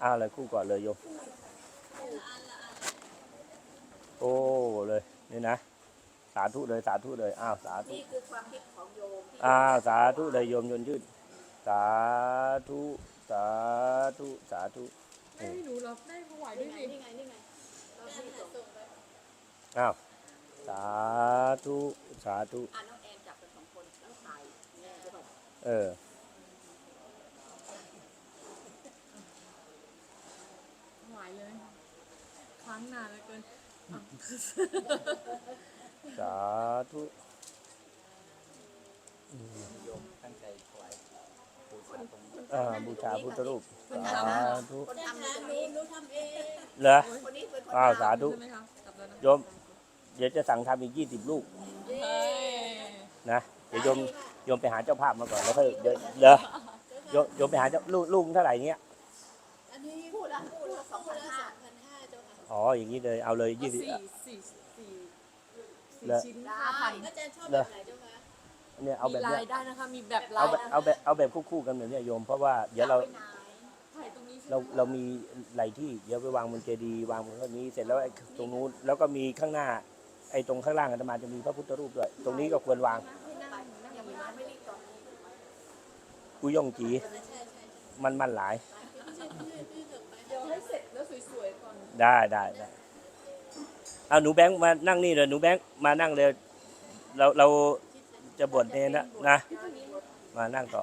เอาเลยคู่ก่อนเลยโยมโอ้เลยนี่นะ สาธุเลยสาธุเลยอ้าวสาธุนี่คือความคิดของโยมที่อ้าวสาธุเลยโยมยนต์ยืดสาธุสาธุสาธุให้หนูรับได้ถวายด้นี่วยไงสินี่ไงนี่ไงเราที่ส่งไปอ้าวสาธุสาธุอ่าน้องแอนจับกันสองคนแล้วถ่ายแม่จะบอกเออ ถวายเลยค้างนานเหลือเกินอะสาธุโยมตั้งใจถวายบูชาตรงนี้อ่าบูชาพุทธรูป สาธุคนทำตรงนี้รู้ทำเองเหรอ คนนี้เป็นคนอ้าวทำสาธุ ใช่ไหมคะกลับแล้วนะโยม เดี๋ยวจะสั่งทำอีกยี่สิบลูกเฮ้ยนะเดี๋ยวโยมโยมไปหาเจ้าภาพมาก่อนแล้วค่อยเดี๋ยวเดี๋ยวโยมโยมไปหาเจ้าลูกลูกเท่าไหร่เงี้ยอันนี้พูด ละพูดละสองพันห้าพันห้าเจ้าค่ะอ๋ออย่างนี้เลยเอาเลยยี่สิบ สี่สี่สี่แล้สี่วชิ้นได้ห้าพันอาจารย์ชอบแบบไหนเจ้าคะเนี่ยเอามีแบบลาเนี้ยยได้นะคะ มีแบบลาเอายแบบเอาแบบเอาแบบคู่ๆกันแบบเนี้ยโยม เพราะว่าเดี๋ยวเราไปไหนถ่ายตรงนี้ใช่ไหมเราเรามีหลายที่เดี๋ยวไปวางบนเจดีย์วางบนต้นนี้เสร็จแล้วไอ้ตรงนู้นแล้วก็มีข้างหน้า ไอ้ตรงข้างล่างอาตมาจะมีพระพุทธรูปด้วย ตรงนี้ก็ควรวางที่นั่งยังไม่ไม่รีบตอนนี้กุยงจี ใช่ใช่ใช่มันมันหลายเดี๋ยวให้เสร็จแล้วสวยๆก่อนได้ได้ได้เอาหนูแบงค์มานั่งนี่เลยหนูแบงค์มานั่งเลยเราเราจะบวชเนรนะนะ มานั่งต่อ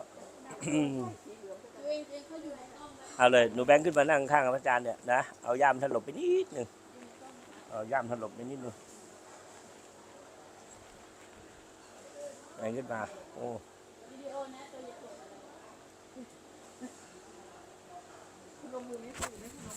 เอาเลยหนูแบงค์ขึ้นมานั่งข้างพระอาจารย์เนี่ยนะเอาย่ามท่านหลบไปนิดหนึ่งเอาย่ามท่านหลบไปนิดหนึงแบงค์ขึ้นมา โอ้ ลงมือไม่ถูกไม่ถูก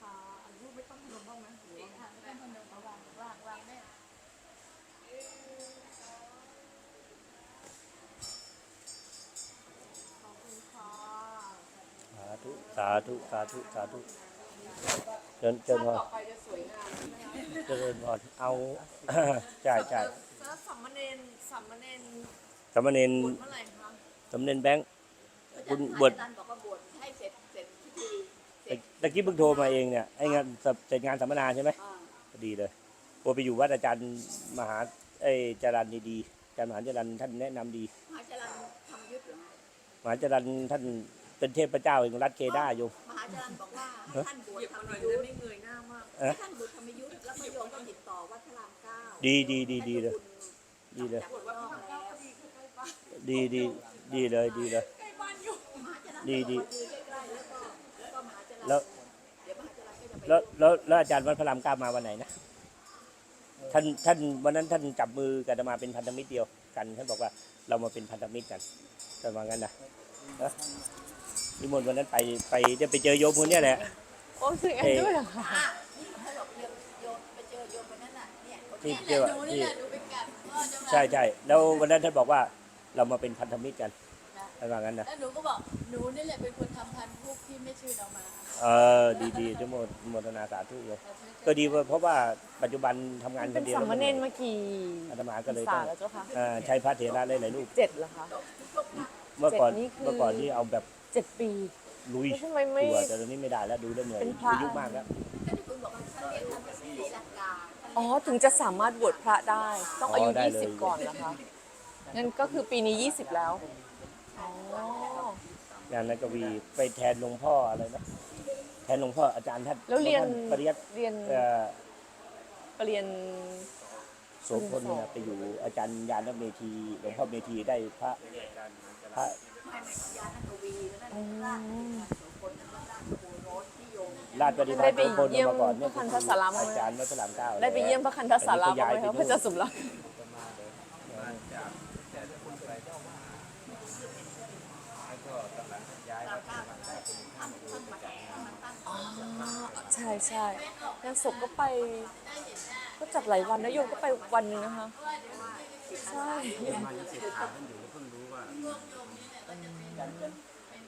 ค่ะอันรูปไม่ต้องพนมบ้างไหมหรือว่า ไม่ต้องพนมวางวางวางแม่ ขอบคุณค่ะ สาธุ สาธุ สาธุ สาธุเจิญเจิญพรต่อไปจะสวยงามใช่ไหมคะเจริญพรเอาใช่ใช่แล้วสัมมเนนสัมมเนนสามเณรบวชเมื่อไหร่คะสามเณรแบงค์อาคุจารณย์บวชอาจารย์บอกว่าบวชให้เสร็จเสร็จพิธีเสตะร็จตะกี้เพิ่งโทรมาเองเนี่ยไอ้งานเสร็จงานสัมมนาใช่ไหมอ่าพอดีเลยโอไปอยู่วัดอาจารย์มหาไอ้จรันดีๆอาจารย์มหาจรันท่านแนะนำดี มหาจารย์ทำยุทธเหรอมหาจรันท่าน เป็นเทพเจ้าแห่งรัฐเกดาโยมมหาจารย์บอกว่าให้ท่านบวเหชยียบมาหทำน่อยยุจะทธไม่เงยหน้ามากเอ๊ะให้ท่านบวชทำยุทธแล้วก็โยมก็ติดต่อวัดพระรามเก้าดีดีดีดีเลย ดีดีเลยจากวัดพระรามเก้าแล้วดีดีดีเลยดีเลย ใกล้บ้านอยู่มหาจารย์ดีดีบอกว่าอยู่ใกล้ๆแล้วก็แล้วก็มหาจารย์แล้วเดี๋ยวมหาจารย์ก็จะไปแล้วแล้วแล้วอาจารย์วัดพระรามเก้ามาวันไหนนะ ท่านท่านวันนั้นท่านจับมือกับอาตมาเป็นพันธมิตรเดียวกันท่านบอกว่าเรามาเป็นพันธมิตรกันแต่ว่างั้นนะ นะนิมนต์วันนั้นไปไปได้ไปเจอโยมคนเนี้ยแหละ โอ้สึกอันด้วยเหรอคะอะนี่เขาบอกโยมโยมไปเจอโยมคนนั้นน่ะเนี่ยคนที่เนี้ยเจอดูนี่แหละดูเป็นกันพ่อเจ้าค่ะใช่ใช่แล้ววันนั้นท่านบอกว่าเรามาเป็นพันธมิตรกันท่านว่างั้นนะแล้วหนูก็บอกหนูนี่แหละเป็นคนทำพันธุ์พวกที่ไม่ชื่อเรามาเออดีดีจะโมโมทนาสาธุโยมก็ดีเพราะว่าปัจจุบันทำงานคเป็นนเดียวสัมมเนนแล้วมากี่อาตมาก็เลยสาต้องแล้วเจ้าค่ะเอ่อใช้พระเถระหลายๆรูป เจ็ดเหรอคะ เมื่อก่อนเจ็ดนี่คือ เมื่อก่อนที่เอาแบบ เจ็ดปี ลุยแล้วทำไมไม่ ตัวแต่ตอนนี้ไม่ได้แล้วดูแล้วเหนื่อยเป็นพระ อายุมากแล้วท่านที่คุณบอกว่าท่านเรียนทำเป็นศรีลังกาอ๋อ ถึงจะสามารถบวชพระได้ ต้องอายุอ๋อได้เลย20 ก่อนนะคะนั่นก็คือปีนี้ 20 แล้ว อ๋อ งานนักกวีไปแทนหลวงพ่ออะไรนะแทนหลวงพ่ออาจารย์ท่านแล้วเรียนท่านปริยัติเรียนเอ่อเรียนโสพลเนี่ยไปอยู่อาจารย์ยานเมธีหลวงพ่อเมธีได้พระพระ ไม่ไม่ยานักวีแล้วนั่นราชโสพลนั่นราชโอรสที่โยม ราชปฏิบัได้ติไปโสพลเยี่ยมมาก่อนเนี่ยพระคันธสารามอาจารย์วัดพระรามเก้าได้ไปเยี่ยมพระคันธสาราบ้างไหมคะพระเจ้าสมรักแล้วก็กำลังย้ายวัดพระเก้าเป็นท่านท่านมาแห่มันตั้งอ๋อใช่ใช่งานศพก็ไป ก็จัดหลายวันนะโยมก็ไปวันหนึงนะคะ ใช่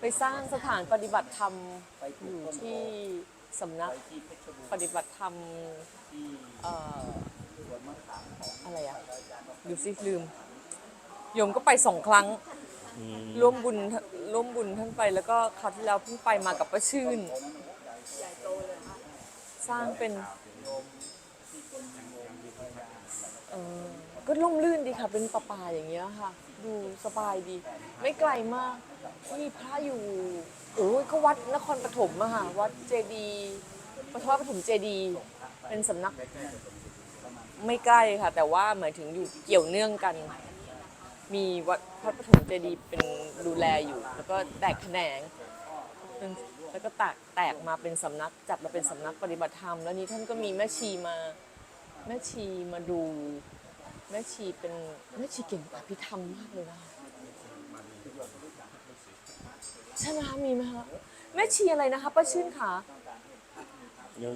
ไปสร้างสถานปฏิบัติธรรมอยู่ที่ สำนักปฏิบัติธรรมเอ่ออะไรอะดูสิลืม โยมก็ไปสองครั้งอืมร่วมบุญร่วมบุญท่านไปแล้วก็คราวที่แล้วเพิ่งไปมากับป้าชื่นใหญ่โตเลยค่ะสร้างเป็นเออก็ร่มรื่นดีค่ะ เป็นป่าป่าๆอย่างเงี้ยค่ะ ดูสบายดี ไม่ไกลมากมีพระอยู่โอ้ยเขาวัดนครปฐมอะค่ะวัดเจดีย์วัดพระปฐมเจดีย์เป็นสำนัก ไม่ใกล้ค่ะ แต่ว่าเหมือนถึงอยู่เกี่ยวเนื่องกัน มีวัดพระปฐมเจดีย์เป็นดูแลอยู่ แล้วก็แตกแขนงแล้วก็แตกแตกมาเป็นสำนักจัดมาเป็นสำนักปฏิบัติธรรม แล้วนี้ท่านก็มีแม่ชีมาแม่ชีมาดู แม่ชีเป็นแม่ชีเก่งอภิธรรมมากเลยนะใช่ไหมคะมีไหมคะแม่ชีอะไรนะคะป้าชื่นคะยัง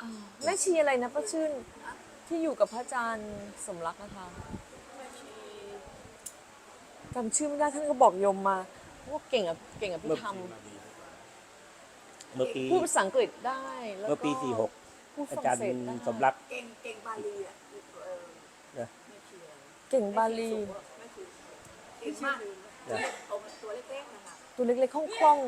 อ่าแม่ชีอะไรนะป้าชื่นที่อยู่กับพระอาจารย์สมรักนะคะแม่ชีจำชื่อไม่ได้ท่านก็บอกโยมมาว่าเก่งอะเก่งอภิธรรมเมื่อปีพูดภาษาอังกฤษได้แล้วเมื่อปีก็สี่หกพูดฝอารั่งจารย์เศสได้ สมรัก เก่งเก่งบาลีอะ เออนะแม่ชีอะไรเก่งบาลีแม่ชีเก่งมากโตมันตัวเล็กๆนะคะตัวเล็กๆคล่อง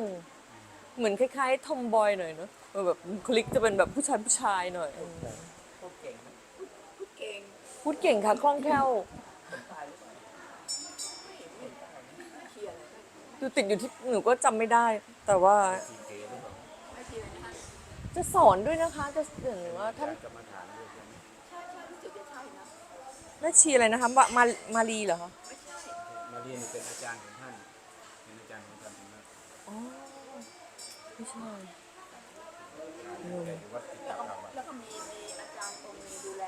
ๆเหมือนคล้ายๆทอมบอยหน่อยเนอะเออแบบคลิกจะเป็นแบบผู้ชายผู้ชายหน่อยอืมพูดเก่งพูดเก่งค่ะคล่องแคล่วเชียร์อะไรนะดูติดอยู่ที่หนูก็จำไม่ได้ แต่ว่าแม่ชีอะไรนะคะจะสอนด้วยนะคะ จะอย่างว่าท่านใช่ใช่รู้สึกจะใช่นะ แม่ชีอะไรนะคะมามามาลีเหรอคะไม่ใช่มาเรียนเป็นอาจารย์ของท่าน เป็นอาจารย์ของท่านสำนักอ๋อไม่ใช่แต่วัดติดแล้วกับก็เราอะแล้วก็มีมีอาจารย์ตรงมีดูแล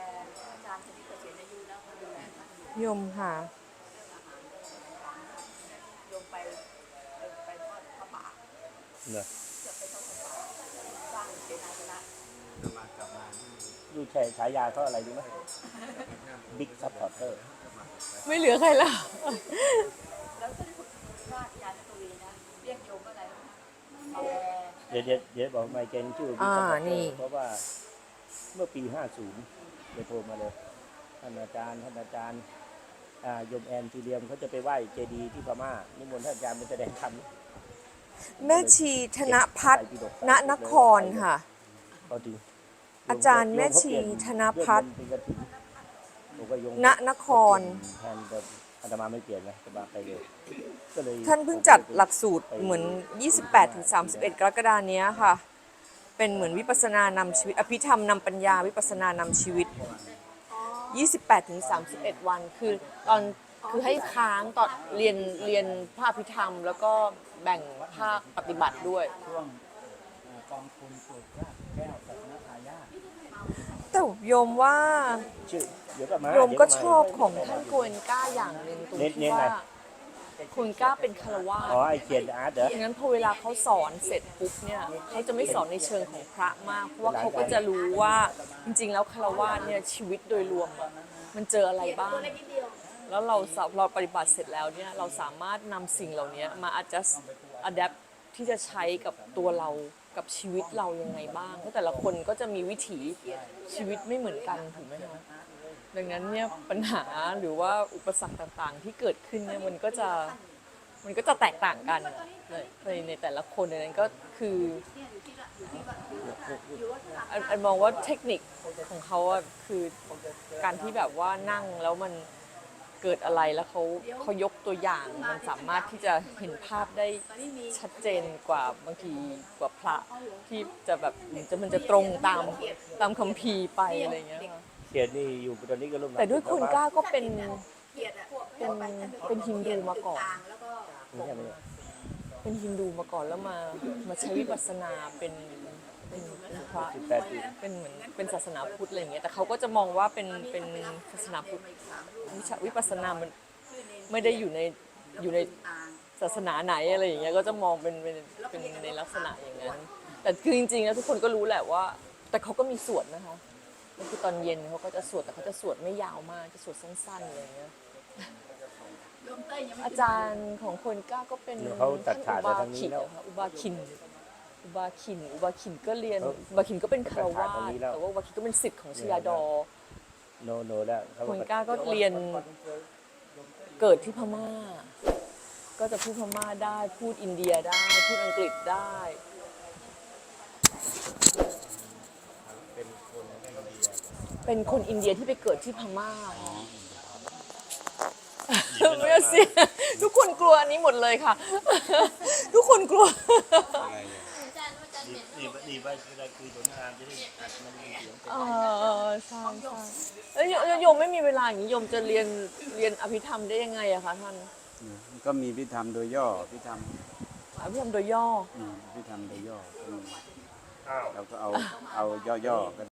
อาจารย์ชนิดเกษียณอายุแล้วมาดูแลท่านอยู่ยมค่ะ โยมไปไปทอดพระป่าเนอะจะไปทอดพระป่าสร้างเสนาสนะจะมากลับมาที่ ดูใช่ฉายาเขาอะไรรู้ไหม บิ๊กซัพพอร์เตอร์ไม่เหลือใครแล้ว แล้วก็ได้คุณราชยานกวีนะเรียกโยมว่าอะไรนะแอร์เดี๋ยวเดี๋ยวเดี๋ยวบอกไมเกนชื่อบิ๊กอ่าซัพพอร์เตนี่อร์เพราะว่าเมื่อปี 50เลยโทรมาเลยท่านอาจารย์ท่านอาจารย์อ่าโยมแอนทีเรียมเขาจะไปไหว้เจดีย์ที่พม่านิมนต์ท่านอาจารย์มาแสดงธรรมแม่ชีธนพัฒน์ณนครค่ะเขาถึงอาจารย์แม่ชีธนพัฒน์ ผมก็โยมณนคร แทนแต่อาตมาไม่เปลี่ยนนะอาตมาไปเลยก็เลยท่านเพิ่งจัดหลักสูตรเหมือน 28ถึง31 กรกฎาเนี้ยค่ะ เป็นเหมือนวิปัสสนานำชีวิต อภิธรรมนำปัญญาวิปัสสนานำชีวิต 28ถึง31 วัน คือตอนคือให้ค้างตอนเรียนเรียนภาคอภิธรรม แล้วก็แบ่งภาคปฏิบัติด้วย ช่วงเอ่อกองทุนปลูกรากแก้วสัตนทายาท แต่โยมว่าชื่อเดี๋ยวก็มาโยมก็เดี๋ยวชอบมาของท่านโกเอนก้าอย่างหนึ่งตรงเน้นที่เน้นว่าอะไรโกเอนก้าเป็นคารวาสอ๋อไอเขียนอาร์ตเหรอดังนั้นพอเวลาเขาสอนเสร็จปุ๊บเนี่ยเขาจะไม่สอนในเชิงของพระมาก เพราะว่าเขาก็จะรู้ว่าจริง ๆ แล้วคารวะเนี่ยชีวิตโดยรวมอะมันเจออะไรบ้างนิดเดียวแล้วเราสาเราปฏิบัติเสร็จแล้วเนี่ยเราสามารถนำสิ่งเหล่านี้มา adjust adapt ที่จะใช้กับตัวเรา กับชีวิตเรายังไงบ้างเพราะแต่ละคนก็จะมีวิถีชีวิตไม่เหมือนกันถูกไหมคะดังนั้นเนี่ยปัญหาหรือว่าอุปสรรคต่างๆ ที่เกิดขึ้นเนี่ยมันก็จะมันก็จะแตกต่างกันในในแต่ละคนดังนั้นก็คืออันมองว่าเทคนิคของเขาคือการที่แบบว่านั่งแล้วมัน เกิดอะไรแล้วเขาเขายกตัวอย่างมันสามารถที่จะเห็นภาพได้ชัดเจนกว่าบางทีกว่าพระที่จะแบบจะมันจะตรงตามตามคัมภีร์ไปอะไรเงี้ยเขียนนี่อยู่ตอนนี้ก็ร่วมแต่ด้วยคุณกล้าก็เป็นเป็นเป็นฮินดูมาก่อนเป็นฮินดูมาก่อนแล้วมามาใช้วิปัสสนาเป็น เป็นเป็นพระสิบแปดปี เป็นเหมือนเป็นศาสนาพุทธอะไรอย่างเงี้ยแต่เขาก็จะมองว่าเป็นเป็นศาสนาพุทธมาอีกสามรูปวิชาวิปัสสนามันไม่ได้อยู่ในอยู่ในอ่างศาสนาไหนอะไรอย่างเงี้ยก็จะมองเป็นเป็นเป็นในลักษณะอย่างนั้น แต่คือจริงๆแล้วทุกคนก็รู้แหละว่า แต่เขาก็มีสวดนะคะก็คือตอนเย็นเขาก็จะสวดแต่เขาจะสวดไม่ยาวมากจะสวดสั้นๆอะไรอย่างเงี้ยโยมเต้ยยังไม่อาจารย์ของคนกล้าก็เป็นเขาตัดขาดท่านจากทางนี้อุบาคินแล้วนะคะอุบาคิน อุบาขินอุบาขินก็เรียนอุบาขินก็เป็นคารวาสถ์แต่ว่าอุบาขินก็เป็นศิษย์ของชยาดอโนโนแล้วเขาคนกล้าก็เรียนเกิดที่พม่า ก็จะพูดพม่าได้พูดอินเดียได้ พูดอังกฤษได้เป็นคนอินเดียเป็นคนอินเดียที่ไปเกิดที่พม่าไม่เอาสิทุกคนกลัวอันนี้หมดเลยค่ะ ทุกคนกลัว อะไรอะอาจารย์อาจารย์เห็ นดีดีไปเวลาคุยสนทนาจะได้อัดมันมีเสียงเออใช่ใช่แล้วโยโยมไม่มีเวลาอย่างนี้โยมจะเรียนเรียนอภิธรรมได้ยังไงอะคะท่านก็มีพิธรรมโดยย่อพิธรรมอภิธรรมโดยย่ออืมพิธรรมโดยย่อก็มีอ้าว เราก็เอาเอาย่อๆก็